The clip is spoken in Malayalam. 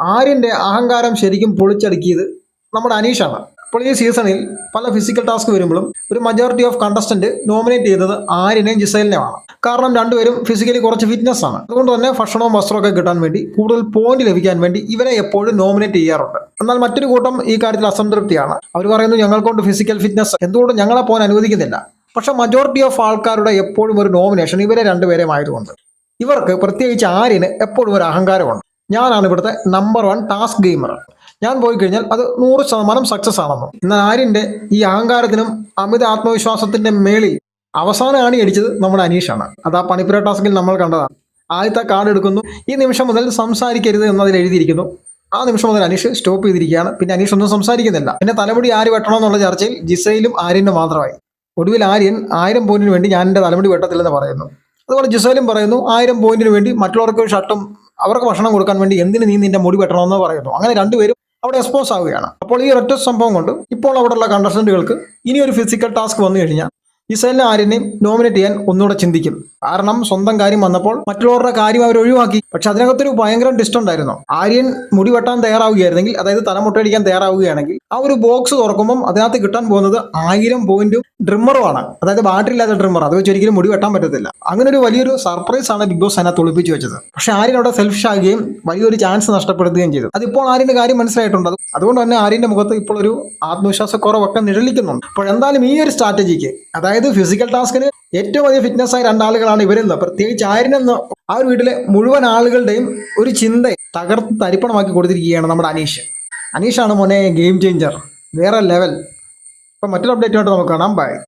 ആര്യന്റെ അഹങ്കാരം ശരിക്കും പൊളിച്ചടുക്കിയത് നമ്മുടെ അനീഷാണ്. അപ്പോൾ ഈ സീസണിൽ പല ഫിസിക്കൽ ടാസ്ക് വരുമ്പോഴും ഒരു മജോറിറ്റി ഓഫ് കണ്ടസ്റ്റന്റ് നോമിനേറ്റ് ചെയ്തത് ആര്യനെയും ജിസൈലിനെയുമാണ്. കാരണം രണ്ടുപേരും ഫിസിക്കലി കുറച്ച് ഫിറ്റ്നസ് ആണ്. അതുകൊണ്ട് തന്നെ ഭക്ഷണവും വസ്ത്രവും ഒക്കെ കിട്ടാൻ വേണ്ടി കൂടുതൽ പോയിന്റ് ലഭിക്കാൻ വേണ്ടി ഇവരെ എപ്പോഴും നോമിനേറ്റ് ചെയ്യാറുണ്ട്. എന്നാൽ മറ്റൊരു കൂട്ടം ഈ കാര്യത്തിൽ അസംതൃപ്തിയാണ്. അവർ പറയുന്നു ഞങ്ങൾക്കൊണ്ട് ഫിസിക്കൽ ഫിറ്റ്നസ് എന്തുകൊണ്ട് ഞങ്ങളെ പോകാൻ അനുവദിക്കുന്നില്ല. പക്ഷെ മജോറിറ്റി ഓഫ് ആൾക്കാരുടെ എപ്പോഴും ഒരു നോമിനേഷൻ ഇവരെ രണ്ടുപേരെയും ആയതുകൊണ്ട്. ഇവർക്ക് പ്രത്യേകിച്ച് ആര്യന് എപ്പോഴും ഒരു അഹങ്കാരമുണ്ട്. ഞാനാണ് ഇവിടുത്തെ നമ്പർ വൺ ടാസ്ക് ഗെയിമർ ഞാൻ പോയി കഴിഞ്ഞാൽ അത് നൂറ് ശതമാനം സക്സസ് ആണെന്നും. എന്നാൽ ആര്യന്റെ ഈ അഹങ്കാരത്തിനും അമിത ആത്മവിശ്വാസത്തിന്റെ മേളിൽ അവസാനം ആണി അടിച്ചത് നമ്മുടെ അനീഷാണ്. അത് ആ പണിപ്പുര ടാസ്കിൽ നമ്മൾ കണ്ടതാണ്. ആദ്യത്തെ കാർഡ് എടുക്കുന്നു. ഈ നിമിഷം മുതൽ സംസാരിക്കരുത് എന്നതിൽ എഴുതിയിരിക്കുന്നു. ആ നിമിഷം മുതൽ അനീഷ് സ്റ്റോപ്പ് ചെയ്തിരിക്കുകയാണ്. പിന്നെ അനീഷ് ഒന്നും സംസാരിക്കുന്നില്ല. പിന്നെ തലമുടി ആര് വെട്ടണം എന്നുള്ള ചർച്ചയിൽ ജിസയിലും ആര്യനും മാത്രമായി. ഒടുവിൽ ആര്യൻ ആയിരം പോയിന്റിന് വേണ്ടി ഞാൻ എന്റെ തലമുടി വെട്ടത്തില്ലെന്ന് പറയുന്നു. അതുപോലെ ജിസേലും പറയുന്നു ആയിരം പോയിന്റിന് വേണ്ടി മറ്റുള്ളവർക്ക് ഷർട്ടും അവർക്ക് ഭക്ഷണം കൊടുക്കാൻ വേണ്ടി എന്തിന് നീ നിന്റെ മുടി വെട്ടണമെന്ന് പറയുന്നു. അങ്ങനെ രണ്ടുപേരും അവിടെ എക്സ്പോസ് ആവുകയാണ്. അപ്പോൾ ഈ ഒറ്റ സംഭവം കൊണ്ട് ഇപ്പോൾ അവിടെയുള്ള കണ്ടസ്റ്റന്റുകൾക്ക് ഇനി ഒരു ഫിസിക്കൽ ടാസ്ക് വന്നു കഴിഞ്ഞാൽ ഇസലിനെ ആരെയും നോമിനേറ്റ് ചെയ്യാൻ ഒന്നുകൂടെ ചിന്തിക്കും. കാരണം സ്വന്തം കാര്യം വന്നപ്പോൾ മറ്റുള്ളവരുടെ കാര്യം അവർ ഒഴിവാക്കി. പക്ഷെ അതിനകത്തൊരു ഭയങ്കര ഡിസ്റ്റ് ഉണ്ടായിരുന്നു. ആര്യൻ മുടി വെട്ടാൻ തയ്യാറാവുകയായിരുന്നെങ്കിൽ അതായത് തലമുട്ടടിക്കാൻ തയ്യാറാവുകയാണെങ്കിൽ ആ ഒരു ബോക്സ് തുറക്കുമ്പോൾ അതിനകത്ത് കിട്ടാൻ പോകുന്നത് ആയിരം പോയിന്റും ഡ്രിമ്മറുമാണ് അതായത് ബാറ്ററി ഇല്ലാത്ത ഡ്രിമ്മർ അത് വെച്ച് ഒരിക്കലും മുടി വെട്ടാൻ പറ്റത്തില്ല. അങ്ങനെ ഒരു വലിയൊരു സർപ്രൈസ് ആണ് ബിഗ് ബോസ് അതിനകത്ത് ഒളിപ്പിച്ച് വെച്ചത്. പക്ഷെ ആര്യൻ അവിടെ സെൽഫിഷ് ആകുകയും വലിയൊരു ചാൻസ് നഷ്ടപ്പെടുത്തുകയും ചെയ്തു. അതിപ്പോൾ ആര്യന്റെ കാര്യം മനസ്സിലായിട്ടുണ്ട്. അതുകൊണ്ട് തന്നെ ആര്യന്റെ മുഖത്ത് ഇപ്പോൾ ഒരു ആത്മവിശ്വാസക്കുറവൊക്കെ നിഴലിക്കുന്നുണ്ട്. അപ്പോൾ എന്തായാലും ഈ ഒരു സ്ട്രാറ്റജിക്ക് അതായത് ഫിസിക്കൽ ടാസ്കിന് ഏറ്റവും അധികം ഫിറ്റ്നസ് ആയ രണ്ടാളുകളാണ് ഇവരെന്ന് പ്രത്യേകിച്ച് ആര്യനെന്ന് ആ ഒരു വീട്ടിലെ മുഴുവൻ ആളുകളുടെയും ഒരു ചിന്ത തകർത്ത് തരിപ്പണമാക്കി കൊടുത്തിരിക്കുകയാണ് നമ്മുടെ അനീഷ്. അനീഷാണ് മോനെ ഗെയിം ചേഞ്ചർ വേറെ ലെവൽ അപ്പം മറ്റൊരു അപ്ഡേറ്റുമായിട്ട് നമുക്ക് കാണാം. ബൈ